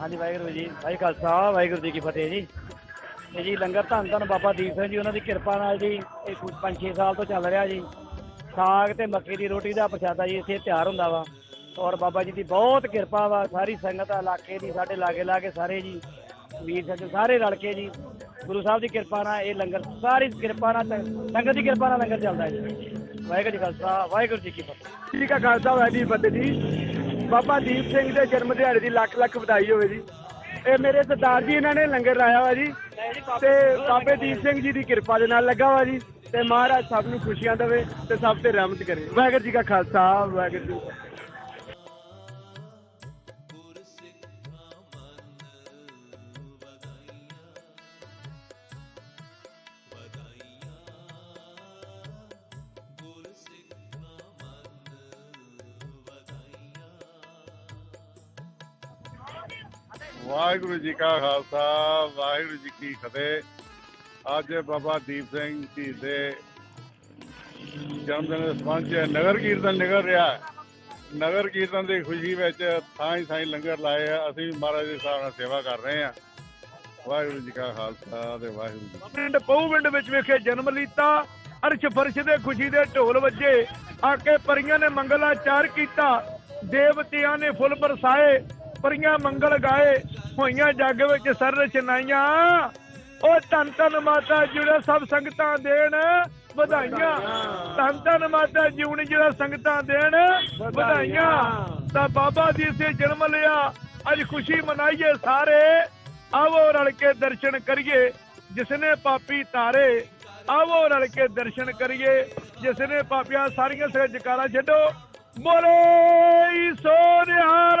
ਹਾਂਜੀ, ਵਾਹਿਗੁਰੂ ਜੀ। ਵਾਹਿ ਖਾਲਸਾ, ਵਾਹਿਗੁਰੂ ਜੀ ਕੀ ਫਤਿਹ ਜੀ। ਇਹ ਜੀ, ਲੰਗਰ ਧੰਨ ਧੰਨ ਬਾਬਾ ਦੀਪ ਸਿੰਘ ਜੀ, ਉਹਨਾਂ ਦੀ ਕਿਰਪਾ ਨਾਲ ਜੀ, ਇਹ 5-6 ਸਾਲ ਤੋਂ ਚੱਲ ਰਿਹਾ ਜੀ। ਸਾਗ ਤੇ ਮੱਕੀ ਦੀ ਰੋਟੀ ਦਾ ਪ੍ਰਸ਼ਾਦਾ ਜੀ, ਇੱਥੇ ਤਿਆਰ ਹੁੰਦਾ ਵਾ। ਔਰ ਬਾਬਾ ਜੀ ਦੀ ਬਹੁਤ ਕਿਰਪਾ ਵਾ, ਸਾਰੀ ਸੰਗਤ ਇਲਾਕੇ ਦੀ, ਸਾਡੇ ਲਾਗੇ ਲਾਗੇ ਸਾਰੇ ਜੀ। ਵੀਰ ਸੱਜਣ ਸਾਰੇ ਰਲ ਕੇ ਜੀ, ਗੁਰੂ ਸਾਹਿਬ ਦੀ ਕਿਰਪਾ ਨਾਲ ਇਹ ਲੰਗਰ, ਸਾਰੀ ਕਿਰਪਾ ਨਾਲ, ਸੰਗਤ ਦੀ ਕਿਰਪਾ ਨਾਲ ਲੰਗਰ ਚੱਲਦਾ ਹੈ ਜੀ। ਵਾਹਿਗੁਰੂ ਜੀ ਖਾਲਸਾ, ਵਾਹਿਗੁਰੂ ਜੀ ਕੀ ਫਤਿਹ। ਜੀ ਕਾ ਖਾਲਸਾ, ਵਾਹਿਗੁਰੂ ਜੀ ਕੀ ਫਤਿਹ ਜੀ। ਬਾਬਾ ਦੀਪ ਸਿੰਘ ਦੇ ਜਨਮ ਦਿਹਾੜੇ ਦੀ ਲੱਖ ਲੱਖ ਵਧਾਈ ਹੋਵੇ ਜੀ। ਇਹ ਮੇਰੇ ਸਰਦਾਰ ਜੀ ਇਹਨਾਂ ਨੇ ਲੰਗਰ ਲਾਇਆ ਵਾ ਜੀ। ਤੇ ਬਾਬੇ ਦੀਪ ਸਿੰਘ ਜੀ ਦੀ ਕਿਰਪਾ ਦੇ ਨਾਲ ਲੱਗਾ ਵਾ ਜੀ। ਤੇ ਮਹਾਰਾਜ ਸਭ ਨੂੰ ਖੁਸ਼ੀਆਂ ਦੇਵੇ ਤੇ ਸਭ ਤੇ ਰਹਿਮਤ ਕਰੇ। ਵਾਹਿਗੁਰੂ ਜੀ ਕਾ ਖਾਲਸਾ, ਵਾਹਿਗੁਰੂ ਜੀ ਵਾਹਿਗੁਰੂ ਜੀ ਕਾ ਖਾਲਸਾ, ਵਾਹਿਗੁਰੂ ਜੀ ਕੀ ਫਤਿਹ। ਅੱਜ ਬਾਬਾ ਦੀਪ ਸਿੰਘ ਜੀ ਦੇ ਜਨਮ ਦਿਨ ਦੇ ਸੰਬੰਧ 'ਚ ਨਗਰ ਕੀਰਤਨ ਨਿਕਲ ਰਿਹਾ ਨਗਰ ਕੀਰਤਨ ਦੀ ਖੁਸ਼ੀ ਵਿੱਚ ਥਾਂ ਹੀ ਥਾਂ ਲੰਗਰ ਲਾਏ ਆ। ਅਸੀਂ ਮਹਾਰਾਜ ਦੇ ਹਿਸਾਬ ਨਾਲ ਸੇਵਾ ਕਰ ਰਹੇ ਹਾਂ। ਵਾਹਿਗੁਰੂ ਜੀ ਕਾ ਖਾਲਸਾ ਤੇ ਵਾਹਿਗੁਰੂ ਜੀ ਪਿੰਡ ਪਹੂ ਪਿੰਡ ਵਿੱਚ ਵੇਖੇ ਜਨਮ ਲੀਤਾ, ਅਰਸ਼ ਫਰਸ਼ ਦੇ ਖੁਸ਼ੀ ਦੇ ਢੋਲ ਵੱਜੇ। ਆਕੇ ਪਰੀਆਂ ਨੇ ਮੰਗਲਾਚਾਰ ਕੀਤਾ। ਦੇਵਤਿਆਂ ਨੇ ਫੁੱਲ ਬਰਸਾਏ। ਪਰੀਆਂ ਮੰਗਲ ਗਾਏ। ਹੋਈਆਂ ਜੱਗ ਵਿੱਚ ਸਰ ਰਚਨਾਈਆਂ ਉਹ ਧੰਨ ਧੰਨ ਮਾਤਾ ਜਿਹੜੇ ਸਭ ਸੰਗਤਾਂ ਦੇਣ, ਵਧਾਈਆਂ। ਧੰਨ ਧੰਨ ਮਾਤਾ ਜੀਵਨ ਜਿਹੜਾ ਸੰਗਤਾਂ ਦੇਣ, ਵਧਾਈਆਂ। ਤਾਂ ਬਾਬਾ ਜੀ ਸੇ ਜਨਮ ਲਿਆ। ਅੱਜ ਖੁਸ਼ੀ ਮਨਾਈਏ ਸਾਰੇ। ਆਵੋ ਰਲ ਕੇ ਦਰਸ਼ਨ ਕਰੀਏ। ਜਿਸਨੇ ਪਾਪੀ ਤਾਰੇ ਆਵੋ ਰਲ ਕੇ ਦਰਸ਼ਨ ਕਰੀਏ। ਜਿਸਨੇ ਪਾਪੀਆਂ ਸਾਰੀਆਂ ਸੇ ਜਕਾਰਾ ਛੱਡੋ, ਬੋਲੇ ਸੋ ਨਿਹਾਲ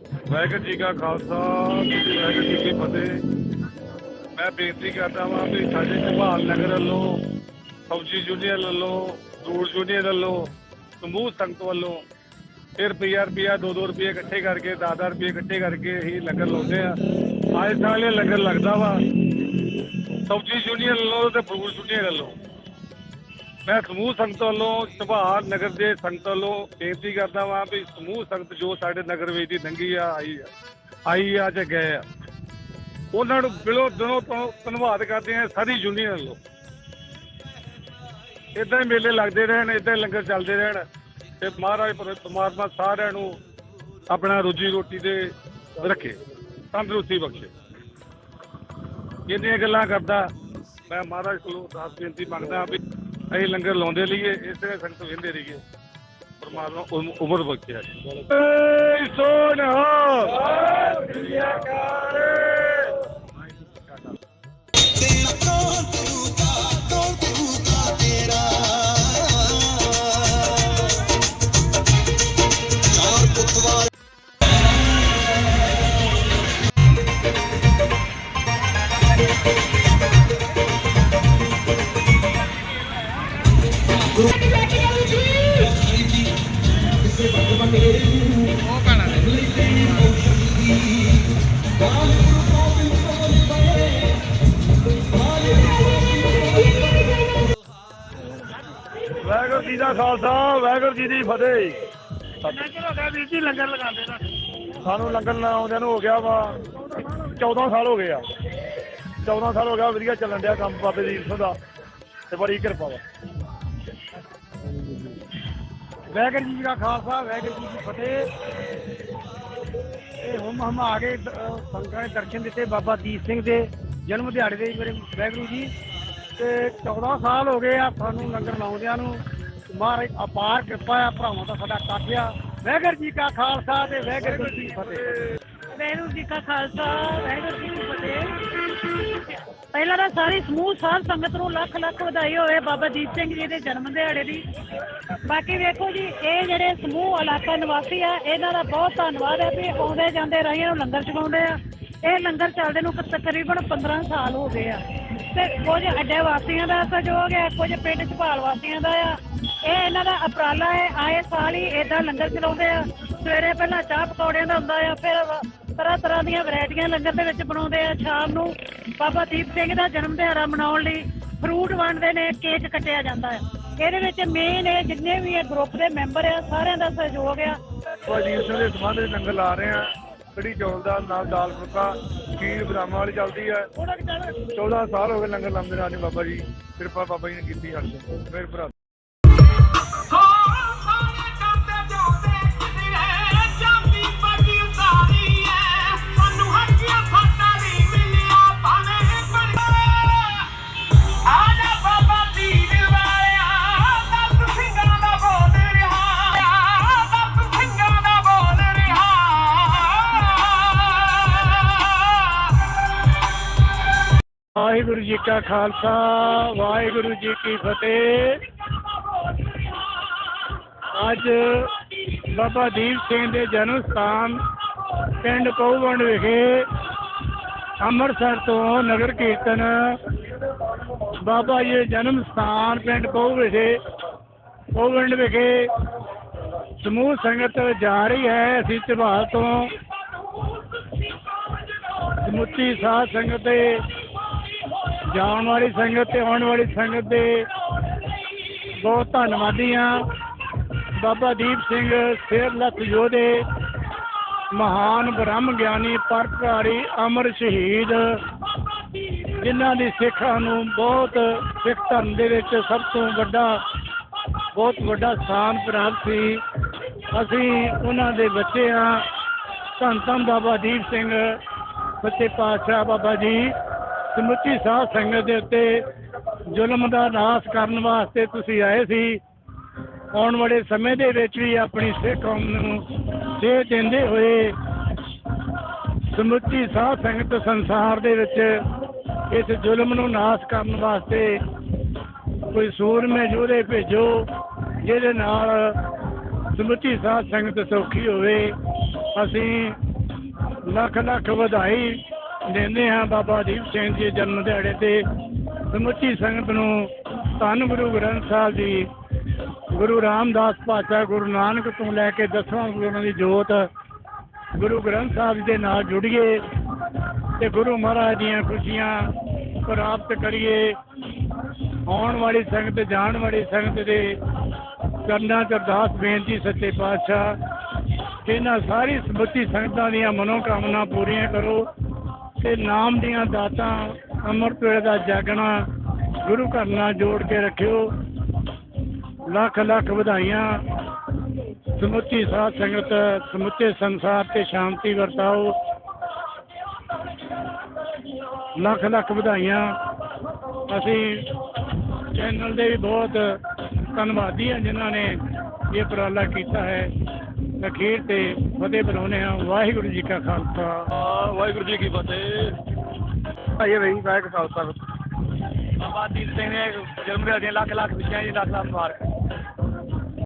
ਵਾਹਿਗੁਰੂ ਜੀ ਕਾ ਖਾਲਸਾ, ਵਾਹਿਗੁਰੂ ਜੀ ਕੀ ਫਤਿਹ। ਮੈਂ ਬੇਨਤੀ ਕਰਦਾ ਵਾਂ ਵੀ ਸਾਡੇ ਸੰਭਾਲ ਨਗਰ ਵੱਲੋਂ, ਫੌਜੀ ਯੂਨੀਅਨ ਵੱਲੋਂ ਦੂਰ ਯੂਨੀਅਨ ਵੱਲੋਂ, ਸਮੂਹ ਸੰਗਤ ਵੱਲੋਂ ਇਹ ਰੁਪਈਆ ਰੁਪਈਆ 2-2 ਰੁਪਏ ਇਕੱਠੇ ਕਰਕੇ 10-10 ਰੁਪਏ ਇਕੱਠੇ ਕਰਕੇ ਅਸੀਂ ਲੰਗਰ ਲਾਉਂਦੇ ਆ ਆਏ ਸਾਲ ਇਹ ਲੰਗਰ ਲੱਗਦਾ ਵਾ। ਫੌਜੀ ਯੂਨੀਅਨ ਵੱਲੋਂ ਤੇ ਫੂਲ ਯੂਨੀਅਨ ਵੱਲੋਂ। ਮੈਂ ਸਮੂਹ ਸੰਗਤ ਵੱਲੋਂ ਝਬਾਲ ਨਗਰ ਦੇ ਸੰਗਤ ਵੱਲੋਂ ਬੇਨਤੀ ਕਰਦਾ ਵਾਂ ਵੀ ਸਮੂਹ ਸੰਗਤ ਜੋ ਸਾਡੇ ਨਗਰ ਵਿੱਚ ਦੀ ਲੰਗੀ ਆ, ਆਈ ਆ ਆਈ ਆ ਤੇ ਗਏ ਆ, ਉਹਨਾਂ ਨੂੰ ਦਿਲੋਂ ਦਿਲੋਂ ਤੋਂ ਧੰਨਵਾਦ ਕਰਦੇ ਆ ਸਾਰੀ ਯੂਨੀਅਨ ਵੱਲੋਂ। ਇਦਾਂ ਹੀ ਮੇਲੇ ਲੱਗਦੇ ਰਹਿਣ ਇਦਾਂ ਹੀ ਲੰਗਰ ਚੱਲਦੇ ਰਹਿਣ ਤੇ ਮਹਾਰਾਜ ਪਰਮਾਤਮਾ ਸਾਰਿਆਂ ਨੂੰ ਆਪਣਾ ਰੋਜੀ ਰੋਟੀ ਦੇ ਰੱਖੇ, ਤੰਦਰੁਸਤੀ ਬਖਸ਼ੇ। ਇੰਨੀਆਂ ਗੱਲਾਂ ਕਰਦਾ, ਮੈਂ ਮਹਾਰਾਜ ਕੋਲੋਂ ਅਰਦਾਸ ਬੇਨਤੀ ਮੰਗਦਾ ਵੀ ਅਸੀਂ ਲੰਗਰ ਲਾਉਂਦੇ ਲਈਏ ਇਸ ਤਰ੍ਹਾਂ ਸੰਗਤ ਵਹਿੰਦੇ ਰਹੀਏ। ਪਰਮਾਤਮਾ ਉਮ- ਉਮਰ ਬਖਸ਼ੇ ਏ ਸੋਨਾ ਤੇਰਾ ਵਾਹਿਗੁਰੂ ਜੀ ਦਾ ਖਾਲਸਾ ਵਾਹਿਗੁਰੂ ਜੀ ਦੀ ਫਤਿਹ। ਵੀਰ ਜੀ ਲੰਗਰ ਲਗਾਉਂਦੇ ਦਾ? ਸਾਨੂੰ ਲੰਗਰ ਲਾਉਂਦਿਆਂ ਨੂੰ ਹੋ ਗਿਆ ਵਾ 14 ਸਾਲ ਹੋ ਗਏ ਆ। 14 ਸਾਲ ਹੋ ਗਿਆ ਵਧੀਆ ਚੱਲਣ ਡਿਆ ਕੰਮ ਬਾਬੇ ਦੀ ਸਿੰਘ ਦਾ। ਤੇ ਬੜੀ ਕਿਰਪਾ ਵਾ। ਵਾਹਿਗੁਰੂ ਜੀ ਦਾ ਖਾਲਸਾ ਵਾਹਿਗੁਰੂ ਜੀ ਦੀ ਫਤਿਹ। ਇਹ ਹੁਣ ਹਮ ਆ ਗਏ ਸੰਗਤਾਂ ਨੇ ਦਰਸ਼ਨ ਦਿੱਤੇ ਬਾਬਾ ਦੀਪ ਸਿੰਘ ਦੇ ਜਨਮ ਦਿਹਾੜੇ ਦੇ ਮੇਰੇ ਵਾਹਿਗੁਰੂ ਜੀ। ਤੇ 14 ਸਾਲ ਹੋ ਗਏ ਆ ਸਾਨੂੰ ਲੰਗਰ ਲਾਉਂਦਿਆਂ ਨੂੰ। ਮਹਾਰਾਜ ਅਪਾਰ ਕਿਰਪਾ ਆ, ਭਰਾਵਾਂ ਦਾ ਸਾਡਾ ਕਾਟਿਆ ਵਾਹਿਗੁਰੂ ਜੀ ਕਾ ਖਾਲਸਾ ਤੇ ਵਾਹਿਗੁਰੂ ਜੀ ਕੀ ਫਤਿਹ। ਵਾਹਿਗੁਰੂ ਜੀ ਕਾ ਖਾਲਸਾ, ਵਾਹਿਗੁਰੂ ਜੀ ਕੀ ਫਤਿਹ। ਪਹਿਲਾਂ ਤਾਂ ਸਾਰੀ ਸਮੂਹ ਸਾਧ ਸੰਗਤ ਨੂੰ ਲੱਖ ਲੱਖ ਵਧਾਈ ਹੋਵੇ ਬਾਬਾ ਦੀਪ ਸਿੰਘ ਜੀ ਦੇ ਜਨਮ ਦਿਹਾੜੇ ਦੀ। ਬਾਕੀ ਵੇਖੋ ਜੀ, ਇਹ ਜਿਹੜੇ ਸਮੂਹ, ਇਲਾਕਾ ਨਿਵਾਸੀ ਆ, ਇਹਨਾਂ ਦਾ ਬਹੁਤ ਧੰਨਵਾਦ ਹੈ ਵੀ ਆਉਂਦੇ ਜਾਂਦੇ ਰਹੀਆਂ ਨੂੰ ਲੰਗਰ ਛਕਾਉਂਦੇ ਆ। ਇਹ ਲੰਗਰ ਚੱਲਦੇ ਨੂੰ ਤਕਰੀਬਨ 15 ਸਾਲ ਹੋ ਗਏ ਆ। ਤੇ ਕੁਝ ਅੱਡੇ ਵਾਸੀਆਂ ਦਾ ਸਹਿਯੋਗ ਹੈ, ਕੁਝ ਪਿੰਡ ਝਪਾਲ ਵਾਸੀਆਂ ਦਾ ਆ। ਇਹ ਇਹਨਾਂ ਦਾ ਉਪਰਾਲਾ ਹੈ, ਆਏ ਸਾਲ ਹੀ ਏਦਾਂ ਲੰਗਰ ਚਲਾਉਂਦੇ ਆ। ਸਵੇਰੇ ਪਹਿਲਾਂ ਚਾਹ ਪਕੌੜਿਆਂ ਦਾ ਹੁੰਦਾ ਆ, ਫਿਰ ਤਰ੍ਹਾਂ ਤਰ੍ਹਾਂ ਦੀਆਂ ਵੈਰਾਈਟੀਆਂ ਲੰਗਰ ਦੇ ਵਿੱਚ ਬਣਾਉਂਦੇ ਆ। ਸ਼ਾਮ ਨੂੰ ਬਾਬਾ ਦੀਪ ਸਿੰਘ ਦਾ ਜਨਮ ਦਿਹਾੜਾ ਮਨਾਉਣ ਲਈ ਫਰੂਟ ਵੰਡਦੇ ਨੇ, ਕੇਕ ਕੱਟਿਆ ਜਾਂਦਾ ਹੈ ਇਹਦੇ ਵਿੱਚ ਮੇਨ ਇਹ ਜਿੰਨੇ ਵੀ ਇਹ ਗਰੁੱਪ ਦੇ ਮੈਂਬਰ ਆ, ਸਾਰਿਆਂ ਦਾ ਸਹਿਯੋਗ ਆ। ਭਾਜੀ ਸਿੰਘ ਦੇ ਸੰਬੰਧ ਵਿੱਚ ਲੰਗਰ ਲਾ ਰਹੇ ਆ। ਕੜੀ ਚੌਲ ਦਾ ਨਾਲ ਦਾਲ ਫੁਲਕਾ ਖੀਰ ਬਦਾਮਾਂ ਵਾਲੀ ਚੱਲਦੀ ਹੈ। 14 ਸਾਲ ਹੋ ਗਏ ਲੰਗਰ ਲਾਉਂਦੇ ਰਾਜ ਬਾਬਾ ਜੀ ਕਿਰਪਾ ਬਾਬਾ ਜੀ ਨੇ ਕੀਤੀ ਸਾਡੇ ਤੇ ਮੇਰੇ ਭਰਾ ਵਾਹਿਗੁਰੂ ਜੀ ਕਾ ਖਾਲਸਾ, ਵਾਹਿਗੁਰੂ ਜੀ ਕੀ ਫਤਿਹ। ਅੱਜ ਬਾਬਾ ਦੀਪ ਸਿੰਘ ਦੇ ਜਨਮ ਸਥਾਨ ਪਿੰਡ ਕੋਵੰਡ ਵਿਖੇ ਅੰਮ੍ਰਿਤਸਰ ਤੋਂ ਨਗਰ ਕੀਰਤਨ ਬਾਬਾ ਜੀ ਜਨਮ ਸਥਾਨ ਪਿੰਡ ਕੋਵ ਵਿਖੇ ਕੋਵੰਡ ਵਿਖੇ ਸਮੂਹ ਸੰਗਤ ਜਾ ਰਹੀ ਹੈ। ਅਸੀਂ ਝਬਾਲ ਤੋਂ ਸਮੁੱਚੀ ਸਾਧ ਸੰਗਤ ਦੇ ਜਾਣ ਵਾਲੀ ਸੰਗਤ ਤੇ ਆਉਣ ਵਾਲੀ ਸੰਗਤ ਦੇ ਬਹੁਤ ਧੰਨਵਾਦੀ ਹਾਂ ਬਾਬਾ ਦੀਪ ਸਿੰਘ ਸਿਰ ਲੱਖ ਯੋਧੇ, ਮਹਾਨ ਬ੍ਰਹਮ ਗਿਆਨੀ ਪਰਪਰਾਰੀ ਅਮਰ ਸ਼ਹੀਦ, ਜਿਨ੍ਹਾਂ ਦੀ ਸਿੱਖਾਂ ਨੂੰ ਬਹੁਤ ਸਿੱਖ ਧਰਮ ਦੇ ਵਿੱਚ ਸਭ ਤੋਂ ਵੱਡਾ, ਬਹੁਤ ਵੱਡਾ ਸਥਾਨ ਪ੍ਰਾਪਤ ਸੀ। ਅਸੀਂ ਉਹਨਾਂ ਦੇ ਬੱਚੇ ਹਾਂ। ਧੰਨ ਧੰਨ ਬਾਬਾ ਦੀਪ ਸਿੰਘ ਸੱਚੇ ਪਾਤਸ਼ਾਹ ਬਾਬਾ ਜੀ। ਸਮੁੱਚੀ ਸਾਧ ਸੰਗਤ ਦੇ ਉੱਤੇ ਜ਼ੁਲਮ ਦਾ ਨਾਸ਼ ਕਰਨ ਵਾਸਤੇ ਤੁਸੀਂ ਆਏ ਸੀ। ਆਉਣ ਵਾਲੇ ਸਮੇਂ ਦੇ ਵਿੱਚ ਵੀ ਆਪਣੀ ਸਿੱਖ ਕੌਮ ਨੂੰ ਸੇਧ ਦਿੰਦੇ ਹੋਏ ਸਮੁੱਚੀ ਸਾਧ ਸੰਗਤ ਸੰਸਾਰ ਦੇ ਵਿੱਚ ਇਸ ਜ਼ੁਲਮ ਨੂੰ ਨਾਸ਼ ਕਰਨ ਵਾਸਤੇ ਕੋਈ ਸੂਰਮੇ ਯੋਧੇ ਭੇਜੋ, ਜਿਹਦੇ ਨਾਲ ਸਮੁੱਚੀ ਸਾਧ ਸੰਗਤ ਸੌਖੀ ਹੋਵੇ। ਅਸੀਂ ਲੱਖ ਲੱਖ ਵਧਾਈ ਦਿੰਦੇ ਹਾਂ ਬਾਬਾ ਦੀਪ ਸਿੰਘ ਜੀ ਦੇ ਜਨਮ ਦਿਹਾੜੇ ਤੇ। ਸਮੁੱਚੀ ਸੰਗਤ ਨੂੰ ਧੰਨ ਗੁਰੂ ਗ੍ਰੰਥ ਸਾਹਿਬ ਜੀ, ਗੁਰੂ ਰਾਮਦਾਸ ਪਾਤਸ਼ਾਹ ਗੁਰੂ ਨਾਨਕ ਤੋਂ ਲੈ ਕੇ ਦਸਵਾਂ ਗੁਰੂਆਂ ਦੀ ਜੋਤ, ਗੁਰੂ ਗ੍ਰੰਥ ਸਾਹਿਬ ਜੀ ਦੇ ਨਾਲ ਜੁੜੀਏ ਤੇ ਗੁਰੂ ਮਹਾਰਾਜ ਦੀਆਂ ਖੁਸ਼ੀਆਂ ਪ੍ਰਾਪਤ ਕਰੀਏ। ਆਉਣ ਵਾਲੀ ਸੰਗਤ, ਜਾਣ ਵਾਲੀ ਸੰਗਤ ਦੇ ਕਰਨਾ ਚ ਅਰਦਾਸ, ਬੇਨਤੀ ਸੱਚੇ ਪਾਤਸ਼ਾਹ ਇਹਨਾਂ ਸਾਰੀ ਸਮੁੱਚੀ ਸੰਗਤਾਂ ਦੀਆਂ ਮਨੋਕਾਮਨਾ ਪੂਰੀਆਂ ਕਰੋ। ਤੇ ਨਾਮ ਦੀਆਂ ਦਾਤਾਂ ਅੰਮ੍ਰਿਤ ਵੇਲੇ ਦਾ ਜਾਗਣਾ ਗੁਰੂ ਘਰ ਨਾਲ ਜੋੜ ਕੇ ਰੱਖਿਓ। ਲੱਖ ਲੱਖ ਵਧਾਈਆਂ। ਸਮੁੱਚੀ ਸਾਧ ਸੰਗਤ, ਸਮੁੱਚੇ ਸੰਸਾਰ ਤੇ ਸ਼ਾਂਤੀ ਵਰਤਾਓ। ਲੱਖ ਲੱਖ ਵਧਾਈਆਂ। ਅਸੀਂ ਚੈਨਲ ਦੇ ਵੀ ਬਹੁਤ ਧੰਨਵਾਦੀ ਹਾਂ ਜਿਨ੍ਹਾਂ ਨੇ ਇਹ ਉਪਰਾਲਾ ਕੀਤਾ ਹੈ। ਅਖੀਰ ਤੇ ਫਤਿਹ ਬੁਲਾਉਂਦੇ ਹਾਂ। ਵਾਹਿਗੁਰੂ ਜੀ ਕਾ ਖਾਲਸਾ। ਵਾਹਿਗੁਰੂ ਜੀ ਕੀ ਫਤਿਹ। ਆਈਏ ਬਈ ਵਾਹਿਗੁਰੂ ਖਾਲਸਾ। ਬਾਬਾ ਦੀਪ ਸਿੰਘ ਨੇ ਜਨਮ ਦੀਆਂ ਲੱਖ ਲੱਖ ਵਿਚਾਂ ਜੀ ਲੱਖ ਲੱਖ ਮੁਬਾਰਕ